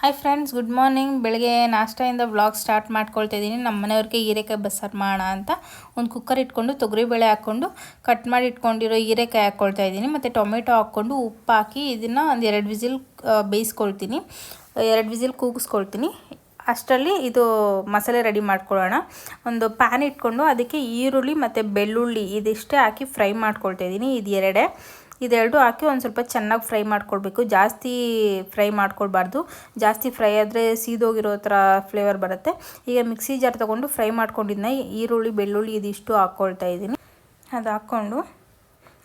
Hi friends good morning ಬೆಳಗ್ಗೆ ನಾಷ್ಟಾಯಿಂದ vlog start ಮಾಡ್ಕೊಳ್ತಾ ಇದ್ದೀನಿ ನಮ್ಮ ಮನೆಯವ್ರಿಗೆ ಹೀರೆಕಾಯಿ ಬಸ್ಸಾರು ಮಾಡೋಣ ಅಂತ ಒಂದು ಕುಕ್ಕರ್ ಇಟ್ಕೊಂಡು, ತೊಗರಿಬೇಳೆ ಹಾಕ್ಕೊಂಡು ಕಟ್ ಮಾಡಿ ಇಟ್ಕೊಂಡಿರೋ ಹೀರೆಕಾಯಿ ಹಾಕ್ಕೊಳ್ತಾ ಇದ್ದೀನಿ. ಮತ್ತು ಟೊಮೆಟೊ ಹಾಕ್ಕೊಂಡು ಉಪ್ಪು ಹಾಕಿ ಇದನ್ನು ಒಂದು ಎರಡು ವಿಸಿಲ್ ಬೇಯಿಸ್ಕೊಳ್ತೀನಿ. ಎರಡು ವಿಸಿಲ್ ಕೂಗಿಸ್ಕೊಳ್ತೀನಿ. ಅಷ್ಟರಲ್ಲಿ ಇದು ಮಸಾಲೆ ರೆಡಿ ಮಾಡ್ಕೊಳ್ಳೋಣ. ಒಂದು ಪ್ಯಾನ್ ಇಟ್ಕೊಂಡು ಅದಕ್ಕೆ ಈರುಳ್ಳಿ ಮತ್ತು ಬೆಳ್ಳುಳ್ಳಿ ಇದಿಷ್ಟೇ ಹಾಕಿ ಫ್ರೈ ಮಾಡ್ಕೊಳ್ತಾ ಇದ್ದೀನಿ. ಇದು ಎರಡೇ. ಇದೆರಡು ಹಾಕಿ ಒಂದು ಸ್ವಲ್ಪ ಚೆನ್ನಾಗಿ ಫ್ರೈ ಮಾಡ್ಕೊಳ್ಬೇಕು ಜಾಸ್ತಿ ಫ್ರೈ ಮಾಡ್ಕೊಳ್ಬಾರ್ದು ಜಾಸ್ತಿ ಫ್ರೈ ಆದರೆ ಸೀದೋಗಿರೋ ಥರ ಫ್ಲೇವರ್ ಬರುತ್ತೆ. ಈಗ ಮಿಕ್ಸಿ ಜಾರ್ ತೊಗೊಂಡು ಫ್ರೈ ಮಾಡ್ಕೊಂಡಿದ್ನ. ಈರುಳ್ಳಿ, ಬೆಳ್ಳುಳ್ಳಿ ಇದಿಷ್ಟು ಹಾಕ್ಕೊಳ್ತಾ ಇದ್ದೀನಿ. ಅದು ಹಾಕ್ಕೊಂಡು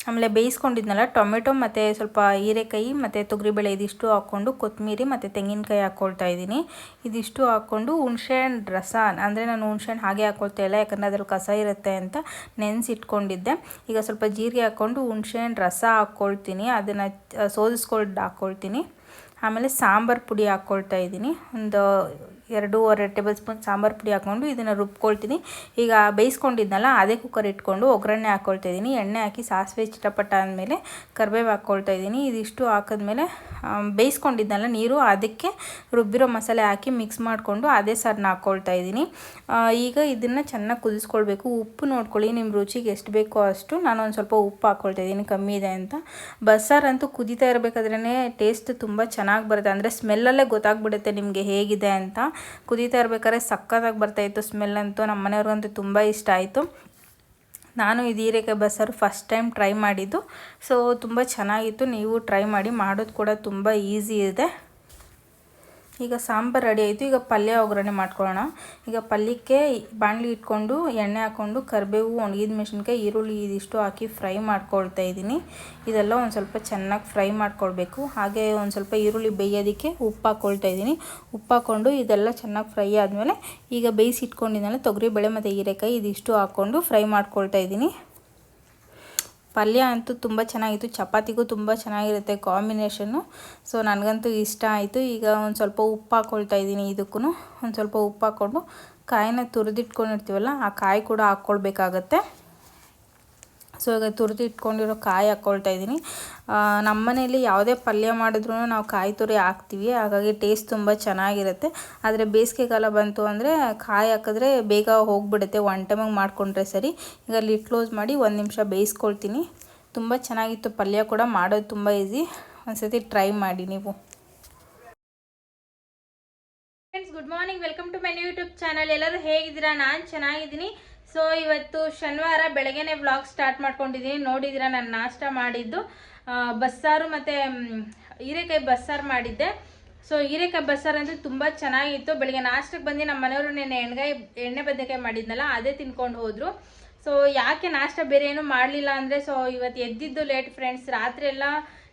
ಆಮೇಲೆ ಬೇಯಿಸ್ಕೊಂಡಿದ್ನಲ್ಲ, ಟೊಮೆಟೊ ಮತ್ತು ಸ್ವಲ್ಪ ಹೀರೆಕಾಯಿ ಮತ್ತು ತೊಗರಿಬೇಳೆ ಇದಿಷ್ಟು ಹಾಕ್ಕೊಂಡು ಕೊತ್ತಂಬರಿ ಮತ್ತು ತೆಂಗಿನಕಾಯಿ ಹಾಕ್ಕೊಳ್ತಾ ಇದ್ದೀನಿ. ಇದಿಷ್ಟು ಹಾಕ್ಕೊಂಡು ಹುಣ್ಸೆಹಣ್ಣು ರಸ, ಅಂದರೆ ನಾನು ಹುಣ್ಸೆಹಣ್ಣು ಹಾಗೆ ಹಾಕ್ಕೊಳ್ತಾ ಇಲ್ಲ, ಯಾಕಂದರೆ ಅದ್ರಲ್ಲಿ ಕಸ ಇರುತ್ತೆ ಅಂತ ನೆನೆಸಿಟ್ಕೊಂಡಿದ್ದೆ. ಈಗ ಸ್ವಲ್ಪ ಜೀರಿಗೆ ಹಾಕ್ಕೊಂಡು ಹುಣ್ಸೆಹಣ್ಣು ರಸ ಹಾಕ್ಕೊಳ್ತೀನಿ ಅದನ್ನು ಸೋದಿಸ್ಕೊಂಡು ಹಾಕ್ಕೊಳ್ತೀನಿ ಆಮೇಲೆ ಸಾಂಬಾರು ಪುಡಿ ಹಾಕ್ಕೊಳ್ತಾ ಇದ್ದೀನಿ. ಒಂದು ಎರಡೂವರೆ ಟೇಬಲ್ ಸ್ಪೂನ್ ಸಾಂಬಾರು ಪುಡಿ ಹಾಕ್ಕೊಂಡು ಇದನ್ನು ರುಬ್ಕೊಳ್ತೀನಿ. ಈಗ ಬೇಯಿಸ್ಕೊಂಡಿದ್ನಲ್ಲ ಅದೇ ಕುಕ್ಕರ್ ಇಟ್ಕೊಂಡು ಒಗ್ಗರಣೆ ಹಾಕ್ಕೊಳ್ತಾ ಇದ್ದೀನಿ ಎಣ್ಣೆ ಹಾಕಿ ಸಾಸಿವೆ ಚಿಟಪಟ ಆದಮೇಲೆ ಕರಿಬೇವು ಹಾಕ್ಕೊಳ್ತಾ ಇದ್ದೀನಿ ಇದಿಷ್ಟು ಹಾಕಿದ್ಮೇಲೆ ಬೇಯಿಸ್ಕೊಂಡಿದ್ನಲ್ಲ ನೀರು, ಅದಕ್ಕೆ ರುಬ್ಬಿರೋ ಮಸಾಲೆ ಹಾಕಿ ಮಿಕ್ಸ್ ಮಾಡಿಕೊಂಡು ಅದೇ ಸಾರನ್ನ ಹಾಕ್ಕೊಳ್ತಾ ಇದ್ದೀನಿ ಈಗ ಇದನ್ನು ಚೆನ್ನಾಗಿ ಕುದಿಸ್ಕೊಳ್ಬೇಕು. ಉಪ್ಪು ನೋಡ್ಕೊಳ್ಳಿ ನಿಮ್ಮ ರುಚಿಗೆ ಎಷ್ಟು ಬೇಕೋ ಅಷ್ಟು. ನಾನು ಒಂದು ಸ್ವಲ್ಪ ಉಪ್ಪು ಹಾಕ್ಕೊಳ್ತಾ ಇದ್ದೀನಿ ಕಮ್ಮಿ ಇದೆ ಅಂತ. ಬಸ್ಸಾರಂತೂ ಕುದೀತಾ ಇರಬೇಕಾದ್ರೇ ಟೇಸ್ಟ್ ತುಂಬ ಚೆನ್ನಾಗಿ ಬರುತ್ತೆ. ಅಂದರೆ ಸ್ಮೆಲ್ಲಲ್ಲೇ ಗೊತ್ತಾಗ್ಬಿಡುತ್ತೆ ನಿಮಗೆ ಹೇಗಿದೆ ಅಂತ. ಕುದೀತಾ ಇರ್ಬೇಕಾದ್ರೆ ಸಕ್ಕತ್ತಾಗಿ ಬರ್ತಾಯಿತ್ತು ಸ್ಮೆಲ್ ಅಂತೂ. ನಮ್ಮ ಮನೆಯವ್ರಿಗಂತೂ ತುಂಬ ಇಷ್ಟ ಆಯಿತು. ನಾನು ಇದು ಹೀರೆಕಾಯಿ ಬಸ್ಸಾರು ಫಸ್ಟ್ ಟೈಮ್ ಟ್ರೈ ಮಾಡಿದ್ದು. ಸೊ ತುಂಬ ಚೆನ್ನಾಗಿತ್ತು. ನೀವು ಟ್ರೈ ಮಾಡಿ ಮಾಡೋದು ಕೂಡ ತುಂಬ ಈಸಿ ಇದೆ. ಈಗ ಸಾಂಬಾರು ರೆಡಿ ಆಯಿತು. ಈಗ ಪಲ್ಯ ಒಗ್ಗರಣೆ ಮಾಡ್ಕೊಳ್ಳೋಣ. ಈಗ ಪಲ್ಯಕ್ಕೆ ಬಾಣಲಿ ಇಟ್ಕೊಂಡು, ಎಣ್ಣೆ ಹಾಕ್ಕೊಂಡು ಕರಿಬೇವು, ಒಣಗಿದ ಮೆಣಸಿನ್ಕಾಯಿ, ಈರುಳ್ಳಿ ಇದಿಷ್ಟು ಹಾಕಿ ಫ್ರೈ ಮಾಡ್ಕೊಳ್ತಾ ಇದ್ದೀನಿ. ಇದೆಲ್ಲ ಒಂದು ಸ್ವಲ್ಪ ಚೆನ್ನಾಗಿ ಫ್ರೈ ಮಾಡ್ಕೊಳ್ಬೇಕು. ಹಾಗೆ ಒಂದು ಸ್ವಲ್ಪ ಈರುಳ್ಳಿ ಬೇಯೋದಕ್ಕೆ ಉಪ್ಪು ಹಾಕ್ಕೊಳ್ತಾ ಇದ್ದೀನಿ. ಉಪ್ಪು ಹಾಕ್ಕೊಂಡು ಇದೆಲ್ಲ ಚೆನ್ನಾಗಿ ಫ್ರೈ ಆದಮೇಲೆ ಈಗ ಬೇಯಿಸಿ ಇಟ್ಕೊಂಡಿದ್ದಾನೆ ತೊಗರಿಬೇಳೆ ಮತ್ತು ಹೀರೆಕಾಯಿ ಇದಿಷ್ಟು ಹಾಕ್ಕೊಂಡು ಫ್ರೈ ಮಾಡ್ಕೊಳ್ತಾ ಇದ್ದೀನಿ. ಪಲ್ಯ ಅಂತೂ ತುಂಬ ಚೆನ್ನಾಗಿತ್ತು, ಚಪಾತಿಗೂ ತುಂಬ ಚೆನ್ನಾಗಿರುತ್ತೆ ಕಾಂಬಿನೇಷನ್ನು. ಸೊ, ನನಗಂತೂ ಇಷ್ಟ ಆಯಿತು. ಈಗ ಒಂದು ಸ್ವಲ್ಪ ಉಪ್ಪು ಹಾಕ್ಕೊಳ್ತಾ ಇದ್ದೀನಿ ಇದಕ್ಕೂ ಒಂದು ಸ್ವಲ್ಪ ಉಪ್ಪು ಹಾಕ್ಕೊಂಡು ಕಾಯಿನ ತುರಿದಿಟ್ಕೊಂಡಿರ್ತೀವಲ್ಲ, ಆ ಕಾಯಿ ಕೂಡ ಹಾಕ್ಕೊಳ್ಬೇಕಾಗತ್ತೆ ಸೊ ಈಗ ತುರಿದು ಇಟ್ಕೊಂಡಿರೋ ಕಾಯಿ ಹಾಕ್ಕೊಳ್ತಾ ಇದ್ದೀನಿ. ನಮ್ಮ ಮನೆಯಲ್ಲಿ ಯಾವುದೇ ಪಲ್ಯ ಮಾಡಿದ್ರೂ ನಾವು ಕಾಯಿ ತುರಿ ಹಾಕ್ತೀವಿ. ಹಾಗಾಗಿ ಟೇಸ್ಟ್ ತುಂಬ ಚೆನ್ನಾಗಿರುತ್ತೆ. ಆದರೆ ಬೇಸಿಗೆಗಾಲ ಬಂತು ಅಂದರೆ ಕಾಯಿ ಹಾಕಿದ್ರೆ ಬೇಗ ಹೋಗಿಬಿಡುತ್ತೆ. ಒನ್ ಟೈಮಾಗಿ ಮಾಡಿಕೊಂಡ್ರೆ ಸರಿ. ಈಗ ಲಿಟ್ ಕ್ಲೋಸ್ ಮಾಡಿ ಒಂದು ನಿಮಿಷ ಬೇಯಿಸ್ಕೊಳ್ತೀನಿ. ತುಂಬ ಚೆನ್ನಾಗಿತ್ತು ಪಲ್ಯ ಕೂಡ. ಮಾಡೋದು ತುಂಬ ಈಸಿ ಒಂದ್ಸತಿ ಟ್ರೈ ಮಾಡಿ ನೀವು. Friends good morning welcome to my YouTube channel ಎಲ್ಲರೂ ಹೇಗಿದ್ದೀರಾ? ನಾನು ಚೆನ್ನಾಗಿದ್ದೀನಿ. ಸೊ ಇವತ್ತು ಶನಿವಾರ ಬೆಳಗ್ಗೆನೆ ವ್ಲಾಗ್ ಸ್ಟಾರ್ಟ್ ಮಾಡ್ಕೊಂಡಿದ್ದೀನಿ ನೋಡಿದಿರ, ನಾನು ನಾಷ್ಟ ಮಾಡಿದ್ದು. ಬಸ್ಸಾರು ಮತ್ತು ಹೀರೆಕಾಯಿ ಬಸ್ಸಾರು ಮಾಡಿದ್ದೆ. ಸೊ ಹೀರೆಕಾಯಿ ಬಸ್ಸಾರು ಅಂದರೆ ತುಂಬ ಚೆನ್ನಾಗಿತ್ತು. ಬೆಳಗ್ಗೆ ನಾಷ್ಟಕ್ಕೆ ಬಂದು ನಮ್ಮ ಮನೆಯವರು ನೆನೆ ಎಣ್ಣೆಗಾಯಿ ಎಣ್ಣೆ ಬದನೆಕಾಯಿ ಮಾಡಿದ್ನಲ್ಲ, ಅದೇ ತಿನ್ಕೊಂಡು ಹೋದರು. ಸೊ ಯಾಕೆ ನಾಷ್ಟ ಬೇರೆ ಏನೂ ಮಾಡಲಿಲ್ಲ ಅಂದರೆ ಸೊ ಇವತ್ತು ಎದ್ದಿದ್ದು ಲೇಟ್ ಫ್ರೆಂಡ್ಸ್ ರಾತ್ರಿ ಎಲ್ಲ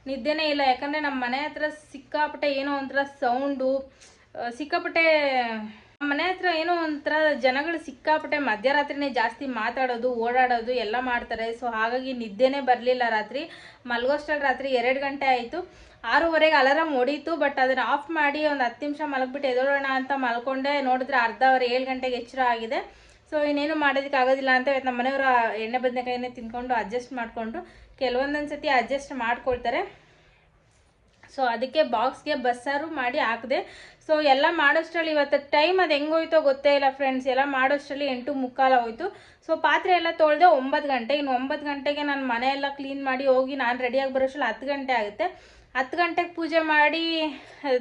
ನಿದ್ದೆನೇ ಇಲ್ಲ. ಯಾಕಂದರೆ ನಮ್ಮ ಮನೆ ಹತ್ರ ಸಿಕ್ಕಾಪಟ್ಟೆ ಏನೋ ಒಂಥರ ಸೌಂಡು ಸಿಕ್ಕಾಪಟ್ಟೆ ಮನೆ ಹತ್ರ ಏನೋ ಒಂಥರ ಜನಗಳು ಸಿಕ್ಕಾಪಟ್ಟೆ ಮಧ್ಯರಾತ್ರಿನೇ ಜಾಸ್ತಿ ಮಾತಾಡೋದು, ಓಡಾಡೋದು ಎಲ್ಲ ಮಾಡ್ತಾರೆ. ಸೊ ಹಾಗಾಗಿ ನಿದ್ದೆನೇ ಬರಲಿಲ್ಲ ರಾತ್ರಿ. ಮಲಗೋಷ್ಟ್ರಲ್ಲಿ ರಾತ್ರಿ ಎರಡು ಗಂಟೆ ಆಯಿತು. ಆರೂವರೆಗೆ ಅಲಾರಾಮ್ ಹೊಡೀತು ಬಟ್ ಅದನ್ನು ಆಫ್ ಮಾಡಿ ಒಂದು ಹತ್ತು ನಿಮಿಷ ಮಲಗಿಬಿಟ್ಟು ಎದೋಡೋಣ ಅಂತ ಮಲ್ಕೊಂಡೆ. ನೋಡಿದ್ರೆ ಅರ್ಧ ಅವರ್ ಏಳು ಗಂಟೆಗೆ ಎಚ್ಚರ ಆಗಿದೆ. ಸೊ ಇನ್ನೇನು ಮಾಡೋದಕ್ಕೆ ಆಗೋದಿಲ್ಲ ಅಂತ ನಮ್ಮ ಮನೆಯವರು ಎಣ್ಣೆ, ಬದನೆಕಾಯಿನೇ ತಿನ್ಕೊಂಡು ಅಡ್ಜಸ್ಟ್ ಮಾಡಿಕೊಂಡು ಕೆಲವೊಂದೊಂದು ಸತಿ ಅಡ್ಜಸ್ಟ್ ಮಾಡ್ಕೊಳ್ತಾರೆ. ಸೊ ಅದಕ್ಕೆ ಬಾಕ್ಸ್ಗೆ ಬಸ್ಸಾರು ಮಾಡಿ ಹಾಕಿದೆ. ಸೊ ಎಲ್ಲ ಮಾಡೋಷ್ಟರಲ್ಲಿ ಇವತ್ತು ಟೈಮ್ ಅದು ಹೆಂಗೋಯ್ತೋ ಗೊತ್ತೇ ಇಲ್ಲ ಫ್ರೆಂಡ್ಸ್ ಎಲ್ಲ ಮಾಡೋಷ್ಟರಲ್ಲಿ ಎಂಟು ಮುಕ್ಕಾಲ ಹೋಯ್ತು ಸೊ ಪಾತ್ರೆ ಎಲ್ಲ ತೊಳೆದೆ ಒಂಬತ್ತು ಗಂಟೆ. ಇನ್ನು ಒಂಬತ್ತು ಗಂಟೆಗೆ ನಾನು ಮನೆಯೆಲ್ಲ ಕ್ಲೀನ್ ಮಾಡಿ ಹೋಗಿ ನಾನು ರೆಡಿಯಾಗಿ ಬರೋಷ್ಟ್ರಲ್ಲಿ ಹತ್ತು ಗಂಟೆ ಆಗುತ್ತೆ. ಹತ್ತು ಗಂಟೆಗೆ ಪೂಜೆ ಮಾಡಿ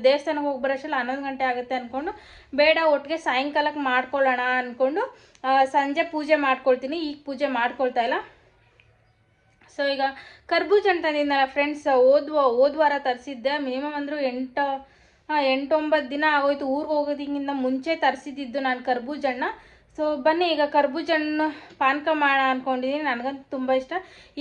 ದೇವಸ್ಥಾನಕ್ಕೆ ಹೋಗಿ ಬರೋಷ್ಟ್ರಲ್ಲಿ ಹನ್ನೊಂದು ಗಂಟೆ ಆಗುತ್ತೆ ಅಂದ್ಕೊಂಡು ಬೇಡ ಒಟ್ಟಿಗೆ ಸಾಯಂಕಾಲಕ್ಕೆ ಮಾಡ್ಕೊಳ್ಳೋಣ ಅಂದ್ಕೊಂಡು ಸಂಜೆ ಪೂಜೆ ಮಾಡ್ಕೊಳ್ತೀನಿ. ಈಗ ಪೂಜೆ ಮಾಡ್ಕೊಳ್ತಾ ಇಲ್ಲ. ಸೊ ಈಗ ಕರ್ಬೂಜ ಅಂತ ತಂದಿದ್ದಲ್ಲ ಫ್ರೆಂಡ್ಸ್ ಓದ್ವ ಓದ್ವಾರ ತರಿಸಿದ್ದೆ ಮಿನಿಮಮ್ ಅಂದರೂ ಎಂಟು ಎಂಟೊಂಬತ್ತು ದಿನ ಆಗೋಯ್ತು. ಊರಿಗೆ ಹೋಗೋದಿಂಗಿಂತ ಮುಂಚೆ ತರಿಸಿದ್ದಿದ್ದು ನಾನು ಕರ್ಬೂಜಣ್ಣ ಸೊ ಬನ್ನಿ, ಈಗ ಕರ್ಬೂಜಣ್ಣು ಪಾನಕ ಮಾಡೋಣ ಅಂದ್ಕೊಂಡಿದ್ದೀನಿ ನನಗಂತೂ ತುಂಬ ಇಷ್ಟ.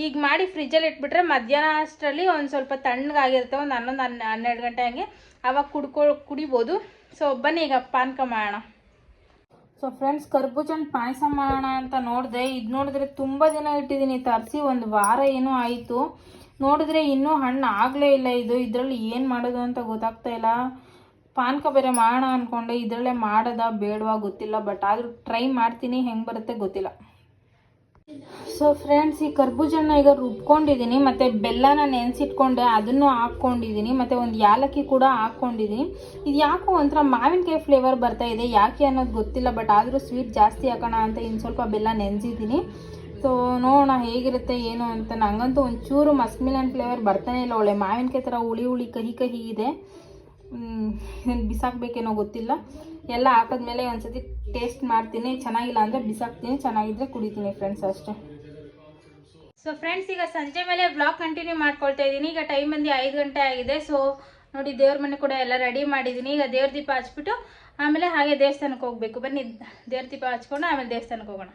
ಈಗ ಮಾಡಿ ಫ್ರಿಜ್ಜಲ್ಲಿ ಇಟ್ಬಿಟ್ರೆ ಮಧ್ಯಾಹ್ನ ಅಷ್ಟರಲ್ಲಿ ಒಂದು ಸ್ವಲ್ಪ ತಣ್ಣಗಾಗಿರುತ್ತೆ. ಒಂದು ಹನ್ನೊಂದು ಹನ್ನೆ ಹನ್ನೆರಡು ಗಂಟೆ ಹಂಗೆ. ಅವಾಗ ಕುಡ್ಕೊ, ಕುಡಿಬೋದು. ಸೊ ಬನ್ನಿ, ಈಗ ಪಾನಕ ಮಾಡೋಣ. ಸೊ ಫ್ರೆಂಡ್ಸ್ ಕರ್ಬೂಜನ್ ಪಾಯಸ ಮಾಡೋಣ ಅಂತ ನೋಡಿದೆ. ಇದು ನೋಡಿದ್ರೆ ತುಂಬ ದಿನ ಇಟ್ಟಿದ್ದೀನಿ ತರಿಸಿ ಒಂದು ವಾರ ಏನೋ ಆಯಿತು. ನೋಡಿದ್ರೆ ಇನ್ನೂ ಹಣ್ಣು ಆಗಲೇ ಇಲ್ಲ ಇದು. ಇದರಲ್ಲಿ ಏನು ಮಾಡೋದು ಅಂತ ಗೊತ್ತಾಗ್ತಾ ಇಲ್ಲ. ಪಾನಕ ಬೇರೆ ಮಾಡೋಣ ಅಂದ್ಕೊಂಡೆ ಇದರಲ್ಲೇ ಮಾಡೋದಾ ಬೇಡವಾ ಗೊತ್ತಿಲ್ಲ. ಬಟ್ ಆದರೂ ಟ್ರೈ ಮಾಡ್ತೀನಿ. ಹೆಂಗೆ ಬರುತ್ತೆ ಗೊತ್ತಿಲ್ಲ. ಸೊ ಫ್ರೆಂಡ್ಸ್ ಈ ಕರ್ಬೂಜನ್ನ ಈಗ ರುಬ್ಕೊಂಡಿದ್ದೀನಿ ಮತ್ತು ಬೆಲ್ಲನ ನೆನೆಸಿಟ್ಕೊಂಡೆ, ಅದನ್ನು ಹಾಕ್ಕೊಂಡಿದ್ದೀನಿ ಮತ್ತು ಒಂದು ಯಾಲಕ್ಕಿ ಕೂಡ ಹಾಕ್ಕೊಂಡಿದ್ದೀನಿ ಇದು ಯಾಕೋ ಒಂಥರ ಮಾವಿನಕಾಯಿ ಫ್ಲೇವರ್ ಬರ್ತಾ ಇದೆ, ಯಾಕೆ ಅನ್ನೋದು ಗೊತ್ತಿಲ್ಲ ಬಟ್ ಆದರೂ ಸ್ವೀಟ್ ಜಾಸ್ತಿ ಹಾಕೋಣ ಅಂತ ಇನ್ನು ಸ್ವಲ್ಪ ಬೆಲ್ಲ ನೆನೆಸಿದ್ದೀನಿ ಸೊ ನೋಡೋಣ ಹೇಗಿರುತ್ತೆ, ಏನು ಅಂತ. ನನಗಂತೂ ಒಂಚೂರು ಮಸ್ಮಿಲನ್ ಫ್ಲೇವರ್ ಬರ್ತಾನೆ ಇಲ್ಲ, ಒಳ್ಳೆ ಮಾವಿನಕಾಯಿ ಥರ ಹುಳಿ ಹುಳಿ, ಕಹಿ ಕಹಿ ಇದೆ. ಬಿಸಾಕ್ಬೇಕೇನೋ ಗೊತ್ತಿಲ್ಲ. ಎಲ್ಲ ಹಾಕಿದ್ಮೇಲೆ ಒಂದ್ಸತಿ ಟೇಸ್ಟ್ ಮಾಡ್ತೀನಿ. ಚೆನ್ನಾಗಿಲ್ಲ ಅಂದರೆ ಬಿಸಾಕ್ತೀನಿ. ಚೆನ್ನಾಗಿದ್ರೆ ಕುಡಿತೀನಿ ಫ್ರೆಂಡ್ಸ್ ಅಷ್ಟೇ. ಸೊ ಫ್ರೆಂಡ್ಸ್ ಈಗ ಸಂಜೆ ಮೇಲೆ ಬ್ಲಾಗ್ ಕಂಟಿನ್ಯೂ ಮಾಡ್ಕೊಳ್ತಾ ಇದ್ದೀನಿ. ಈಗ ಟೈಮ್ ಬಂದು ಐದು ಗಂಟೆ ಆಗಿದೆ. ಸೊ ನೋಡಿ, ದೇವ್ರ ಮನೆ ಕೂಡ ಎಲ್ಲ ರೆಡಿ ಮಾಡಿದ್ದೀನಿ. ಈಗ ದೇವ್ರ ದೀಪ ಹಚ್ಬಿಟ್ಟು ಆಮೇಲೆ ಹಾಗೆ ದೇವಸ್ಥಾನಕ್ಕೆ ಹೋಗಬೇಕು. ಬನ್ನಿ, ದೇವ್ರ ದೀಪ ಹಚ್ಕೊಂಡು ಆಮೇಲೆ ದೇವಸ್ಥಾನಕ್ಕೆ ಹೋಗೋಣ.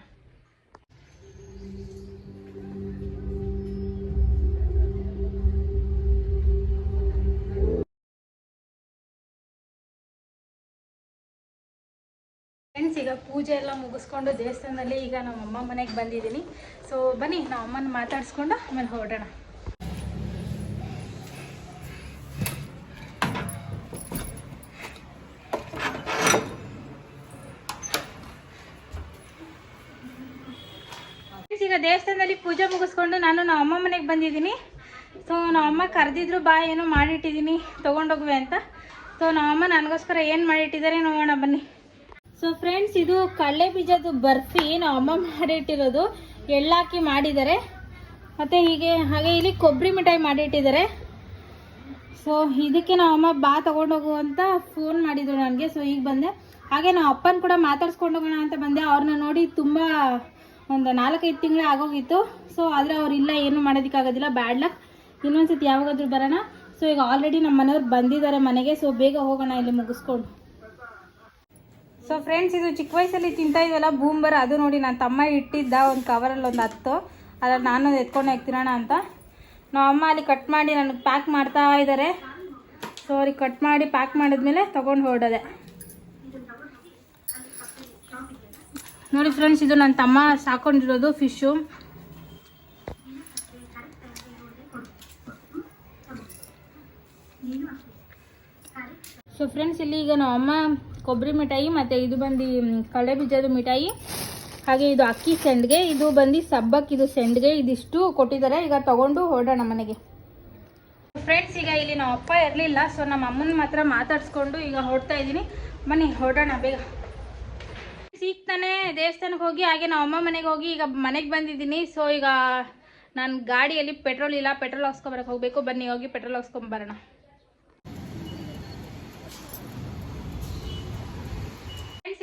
ಪೂಜೆ ಎಲ್ಲ ಮುಗಿಸ್ಕೊಂಡು ದೇವಸ್ಥಾನದಲ್ಲಿ ಈಗ ನಮ್ಮ ಅಮ್ಮ ಮನೆಗೆ ಬಂದಿದ್ದೀನಿ. ಸೊ ಬನ್ನಿ, ನಮ್ಮ ಅಮ್ಮನ ಮಾತಾಡಿಸ್ಕೊಂಡು ಆಮೇಲೆ ಹೊರಡೋಣ. ಈಗ ದೇವಸ್ಥಾನದಲ್ಲಿ ಪೂಜೆ ಮುಗಿಸ್ಕೊಂಡು ನಾನು ನಮ್ಮ ಅಮ್ಮ ಮನೆಗೆ ಬಂದಿದ್ದೀನಿ. ಸೊ ನಮ್ಮ ಅಮ್ಮ ಕರೆದಿದ್ರು, ಬಾ, ಏನೋ ಮಾಡಿಟ್ಟಿದ್ದೀನಿ, ತೊಗೊಂಡೋಗ್ವೆ ಅಂತ. ಸೊ ನಮ್ಮ ಅಮ್ಮ ನನಗೋಸ್ಕರ ಏನು ಮಾಡಿಟ್ಟಿದ್ದಾರೆ ನೋಡೋಣ, ಬನ್ನಿ. ಸೊ ಫ್ರೆಂಡ್ಸ್ ಇದು ಕಡಲೆ ಬೀಜದ ಬರ್ಫಿ ನಮ್ಮ ಅಮ್ಮ ಮಾಡಿಟ್ಟಿರೋದು ಎಳ್ಳಾಕಿ ಮಾಡಿದ್ದಾರೆ. ಮತ್ತು ಹೀಗೆ, ಹಾಗೆ ಇಲ್ಲಿ ಕೊಬ್ಬರಿ ಮಿಠಾಯಿ ಮಾಡಿಟ್ಟಿದ್ದಾರೆ. ಸೊ ಇದಕ್ಕೆ ನಮ್ಮ ಅಮ್ಮ ಬಾ ತೊಗೊಂಡೋಗು ಅಂತ ಫೋನ್ ಮಾಡಿದ್ರು ನನಗೆ. ಸೊ ಈಗ ಬಂದೆ. ಹಾಗೆ ನಾವು ಅಪ್ಪನ ಕೂಡ ಮಾತಾಡ್ಸ್ಕೊಂಡು ಹೋಗೋಣ ಅಂತ ಬಂದೆ. ಅವ್ರನ್ನ ನೋಡಿ ತುಂಬ ಒಂದು ನಾಲ್ಕೈದು ತಿಂಗಳೇ ಆಗೋಗಿತ್ತು. ಸೊ ಆದರೆ ಅವ್ರು ಇಲ್ಲ, ಏನು ಮಾಡೋದಕ್ಕಾಗೋದಿಲ್ಲ. ಬ್ಯಾಡ್ ಲಕ್ ಇನ್ನೊಂದ್ಸತಿ ಯಾವಾಗಾದ್ರೂ ಬರೋಣ. ಸೊ ಈಗ ಆಲ್ರೆಡಿ ನಮ್ಮ ಮನೆಯವ್ರು ಬಂದಿದ್ದಾರೆ ಮನೆಗೆ. ಸೊ ಬೇಗ ಹೋಗೋಣ, ಇಲ್ಲಿ ಮುಗಿಸ್ಕೊಂಡು. ಸೊ ಫ್ರೆಂಡ್ಸ್ ಇದು ಚಿಕ್ಕ ವಯಸ್ಸಲ್ಲಿ ತಿಂತಾ ಇದೆಯಲ್ಲ ಬೂಂಬರ್ ಅದು ನೋಡಿ ನನ್ನ ತಮ್ಮ ಇಟ್ಟಿದ್ದ ಒಂದು ಕವರಲ್ಲಿ ಒಂದು ಹತ್ತು. ಅದ್ರಲ್ಲಿ ನಾನು ಎತ್ಕೊಂಡು ಹೋಗಿ ತಿನ್ನೋಣ ಅಂತ. ನಮ್ಮ ಅಮ್ಮ ಅಲ್ಲಿ ಕಟ್ ಮಾಡಿ ನನಗೆ ಪ್ಯಾಕ್ ಮಾಡ್ತಾ ಇದ್ದಾರೆ ಸೊ ಅವ್ರಿಗೆ ಕಟ್ ಮಾಡಿ ಪ್ಯಾಕ್ ಮಾಡಿದ್ಮೇಲೆ ತೊಗೊಂಡು ಹೊರಡೋದೆ. ನೋಡಿ ಫ್ರೆಂಡ್ಸ್ ಇದು ನನ್ನ ತಮ್ಮ ಸಾಕೊಂಡಿರೋದು ಫಿಶ್ಶು ಸೊ ಫ್ರೆಂಡ್ಸ್ ಇಲ್ಲಿ ಈಗ ನಮ್ಮ ಅಮ್ಮ ಕೊಬ್ಬರಿ ಮಿಠಾಯಿ ಮತ್ತು ಇದು ಬಂದು ಕಳೆ ಬೀಜದ ಮಿಠಾಯಿ. ಹಾಗೆ ಇದು ಅಕ್ಕಿ ಸೆಂಡ್ಗೆ, ಇದು ಬಂದು ಸಬ್ಬಕ್ಕೆ ಇದು ಸೆಂಡ್ಗೆ, ಇದಿಷ್ಟು ಕೊಟ್ಟಿದ್ದಾರೆ. ಈಗ ತೊಗೊಂಡು ಹೊರಡೋಣ ಮನೆಗೆ. ಫ್ರೆಂಡ್ಸ್ ಈಗ ಇಲ್ಲಿ ನಮ್ಮ ಅಪ್ಪ ಇರಲಿಲ್ಲ ಸೊ ನಮ್ಮ ಅಮ್ಮನ ಮಾತ್ರ ಮಾತಾಡಿಸ್ಕೊಂಡು ಈಗ ಹೊರಡ್ತಾ ಇದ್ದೀನಿ. ಬನ್ನಿ, ಹೊರಡೋಣ ಬೇಗ. ಸಿಗ್ತಾನೆ ತಾನೇ ದೇವಸ್ಥಾನಕ್ಕೆ ಹೋಗಿ, ಹಾಗೆ ನಮ್ಮ ಅಮ್ಮ ಮನೆಗೆ ಹೋಗಿ ಈಗ ಮನೆಗೆ ಬಂದಿದ್ದೀನಿ. ಸೊ ಈಗ ನಾನು ಗಾಡಿಯಲ್ಲಿ ಪೆಟ್ರೋಲ್ ಇಲ್ಲ ಪೆಟ್ರೋಲ್ ಹಾಕ್ಸ್ಕೊಂಬರಕ್ಕೆ ಹೋಗಬೇಕು. ಬನ್ನಿ, ಹೋಗಿ ಪೆಟ್ರೋಲ್ ಹಾಕ್ಸ್ಕೊಂಬರೋಣ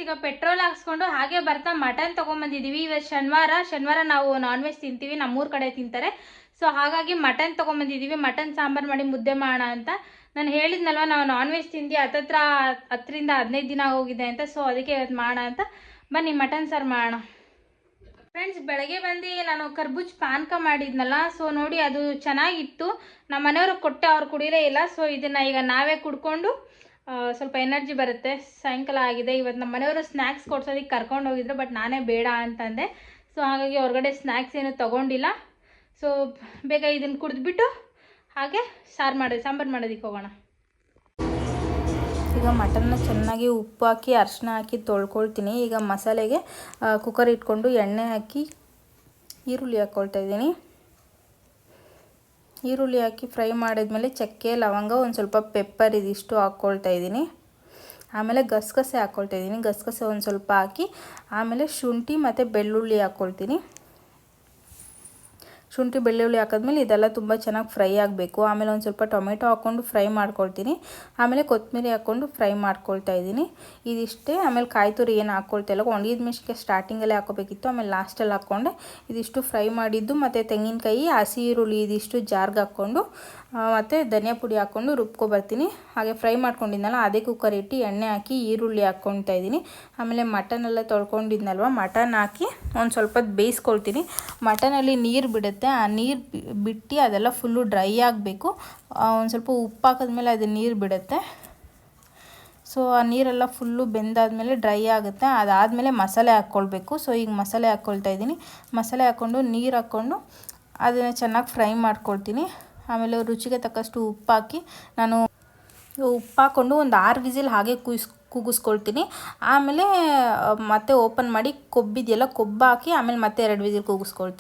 ಈಗ ಪೆಟ್ರೋಲ್ ಹಾಕ್ಸ್ಕೊಂಡು ಹಾಗೆ ಬರ್ತಾ ಮಟನ್ ತಗೊಂಬಂದಿದ್ದೀವಿ ಇವತ್ತು ಶನಿವಾರ ಶನಿವಾರ ನಾವು ನಾನ್ ವೆಜ್ ತಿಂತೀವಿ. ನಮ್ಮೂರ ಕಡೆ ತಿಂತಾರೆ. ಸೊ ಹಾಗಾಗಿ ಮಟನ್ ತೊಗೊಂಬಂದಿದ್ದೀವಿ ಮಟನ್ ಸಾಂಬಾರು ಮಾಡಿ ಮುದ್ದೆ ಮಾಡೋಣ ಅಂತ. ನಾನು ಹೇಳಿದ್ನಲ್ವ, ನಾವು ನಾನ್ ವೆಜ್ ತಿಂದು ಹತ್ತತ್ರ ಹತ್ತರಿಂದ ಹದಿನೈದು ದಿನ ಹೋಗಿದೆ ಅಂತ. ಸೊ ಅದಕ್ಕೆ ಇವತ್ತು ಮಾಡೋಣ ಅಂತ. ಬನ್ನಿ ಮಟನ್ ಸಾರು ಮಾಡೋಣ. ಫ್ರೆಂಡ್ಸ್ ಬೆಳಗ್ಗೆ ಬಂದು ನಾನು ಕರ್ಬೂಜ್ ಪಾನಕ ಮಾಡಿದ್ನಲ್ಲ ಸೊ ನೋಡಿ ಅದು ಚೆನ್ನಾಗಿತ್ತು. ನಮ್ಮ ಮನೆಯವ್ರಿಗೆ ಕೊಟ್ಟೆ, ಅವ್ರು ಕುಡಿಲೇ ಇಲ್ಲ. ಸೊ ಇದನ್ನು ಈಗ ನಾವೇ ಕುಡ್ಕೊಂಡು ಸ್ವಲ್ಪ ಎನರ್ಜಿ ಬರುತ್ತೆ. ಸಾಯಂಕಾಲ ಆಗಿದೆ. ಇವತ್ತು ನಮ್ಮ ಮನೆಯವರು ಸ್ನ್ಯಾಕ್ಸ್ ಕೊಡ್ಸೋದಕ್ಕೆ ಕರ್ಕೊಂಡು ಹೋಗಿದ್ರು ಬಟ್ ನಾನೇ ಬೇಡ ಅಂತಂದೆ. ಸೊ ಹಾಗಾಗಿ ಹೊರಗಡೆ ಸ್ನ್ಯಾಕ್ಸ್ ಏನು ತೊಗೊಂಡಿಲ್ಲ. ಸೊ ಬೇಗ ಇದನ್ನು ಕುಡಿದ್ಬಿಟ್ಟು ಹಾಗೆ ಸಾರು ಮಾಡೋದು ಸಾಂಬಾರು ಮಾಡೋದಕ್ಕೆ ಹೋಗೋಣ. ಈಗ ಮಟನ್ನ ಚೆನ್ನಾಗಿ ಉಪ್ಪು ಹಾಕಿ, ಅರಿಶಿನ ಹಾಕಿ ತೊಳ್ಕೊಳ್ತೀನಿ. ಈಗ ಮಸಾಲೆಗೆ ಕುಕ್ಕರ್ ಇಟ್ಕೊಂಡು ಎಣ್ಣೆ ಹಾಕಿ, ಈರುಳ್ಳಿ ಹಾಕ್ಕೊಳ್ತಾ ಇದ್ದೀನಿ. ಈರುಳ್ಳಿ ಹಾಕಿ ಫ್ರೈ ಮಾಡಿದ್ಮೇಲೆ ಚಕ್ಕೆ, ಲವಂಗ, ಒಂದು ಸ್ವಲ್ಪ ಪೆಪ್ಪರ್ ಇದಿಷ್ಟು ಹಾಕ್ಕೊಳ್ತಾ ಇದ್ದೀನಿ. ಆಮೇಲೆ ಗಸಗಸೆ ಹಾಕ್ಕೊಳ್ತಾ ಇದ್ದೀನಿ. ಗಸಗಸೆ ಒಂದು ಸ್ವಲ್ಪ ಹಾಕಿ ಆಮೇಲೆ ಶುಂಠಿ ಮತ್ತು ಬೆಳ್ಳುಳ್ಳಿ ಹಾಕ್ಕೊಳ್ತೀನಿ ಶುಂಠಿ ಬೆಳ್ಳುಳ್ಳಿ ಹಾಕಿದ್ಮೇಲೆ ಇದೆಲ್ಲ ತುಂಬ ಚೆನ್ನಾಗಿ ಫ್ರೈ ಆಗಬೇಕು. ಆಮೇಲೆ ಒಂದು ಸ್ವಲ್ಪ ಟೊಮೆಟೊ ಹಾಕ್ಕೊಂಡು ಫ್ರೈ ಮಾಡ್ಕೊಳ್ತೀನಿ. ಆಮೇಲೆ ಕೊತ್ತಂಬರಿ ಹಾಕ್ಕೊಂಡು ಫ್ರೈ ಮಾಡ್ಕೊಳ್ತಾ ಇದ್ದೀನಿ. ಇದಿಷ್ಟೇ. ಆಮೇಲೆ ಕಾಯಿ ತುರಿ ಏನು ಹಾಕ್ಕೊಳ್ತಾ ಇಲ್ಲ. ಒಣಗಿದ ಮೆಣಸಿಗೆ ಸ್ಟಾರ್ಟಿಂಗಲ್ಲೇ ಹಾಕೋಬೇಕಿತ್ತು. ಆಮೇಲೆ ಲಾಸ್ಟಲ್ಲಿ ಹಾಕ್ಕೊಂಡೆ ಇದಿಷ್ಟು ಫ್ರೈ ಮಾಡಿದ್ದು ಮತ್ತು ತೆಂಗಿನಕಾಯಿ, ಹಸಿ ಈರುಳ್ಳಿ ಇದಿಷ್ಟು ಜಾರ್ಗೆ ಹಾಕ್ಕೊಂಡು ಮತ್ತು ಧನಿಯಾ ಪುಡಿ ಹಾಕ್ಕೊಂಡು ರುಬ್ಕೊಬರ್ತೀನಿ. ಹಾಗೆ ಫ್ರೈ ಮಾಡ್ಕೊಂಡಿದ್ನಲ್ಲ, ಅದೇ ಕುಕ್ಕರ್ ಇಟ್ಟು ಎಣ್ಣೆ ಹಾಕಿ ಈರುಳ್ಳಿ ಹಾಕ್ಕೊಳ್ತಾ ಇದ್ದೀನಿ. ಆಮೇಲೆ ಮಟನ್ ಎಲ್ಲ ತೊಳ್ಕೊಂಡಿದ್ನಲ್ವ ಮಟನ್ ಹಾಕಿ ಒಂದು ಸ್ವಲ್ಪ ಬೇಯಿಸ್ಕೊಳ್ತೀನಿ. ಮಟನಲ್ಲಿ ನೀರು ಬಿಡುತ್ತೆ, ಆ ನೀರು ಬಿಟ್ಟು ಅದೆಲ್ಲ ಫುಲ್ಲು ಡ್ರೈ ಆಗಬೇಕು. ಒಂದು ಸ್ವಲ್ಪ ಉಪ್ಪು ಹಾಕಿದ್ಮೇಲೆ ಅದು ನೀರು ಬಿಡುತ್ತೆ. ಸೊ ಆ ನೀರೆಲ್ಲ ಫುಲ್ಲು ಬೆಂದಾದಮೇಲೆ ಡ್ರೈ ಆಗುತ್ತೆ. ಅದಾದಮೇಲೆ ಮಸಾಲೆ ಹಾಕ್ಕೊಳ್ಬೇಕು. ಸೊ ಈಗ ಮಸಾಲೆ ಹಾಕ್ಕೊಳ್ತಾ ಇದ್ದೀನಿ. ಮಸಾಲೆ ಹಾಕ್ಕೊಂಡು ನೀರು ಹಾಕ್ಕೊಂಡು ಅದನ್ನು ಚೆನ್ನಾಗಿ ಫ್ರೈ ಮಾಡ್ಕೊಳ್ತೀನಿ. ಆಮೇಲೆ ರುಚಿಗೆ ತಕ್ಕಷ್ಟು ಉಪ್ಪು ಹಾಕಿ ನಾನು ಉಪ್ಪು ಹಾಕ್ಕೊಂಡು ಒಂದು ಆರು ವಿಸಿಲ್ ಹಾಗೆ ಕುಯ್ಸ್ ಕೂಗಿಸ್ಕೊಳ್ತೀನಿ ಆಮೇಲೆ ಮತ್ತೆ ಓಪನ್ ಮಾಡಿ ಕೊಬ್ಬಿದೆಯಲ್ಲ ಕೊಬ್ಬು ಹಾಕಿ ಆಮೇಲೆ ಮತ್ತೆ ಎರಡು ವಿಸಿಲ್ ಕೂಗಿಸ್ಕೊಳ್ತೀನಿ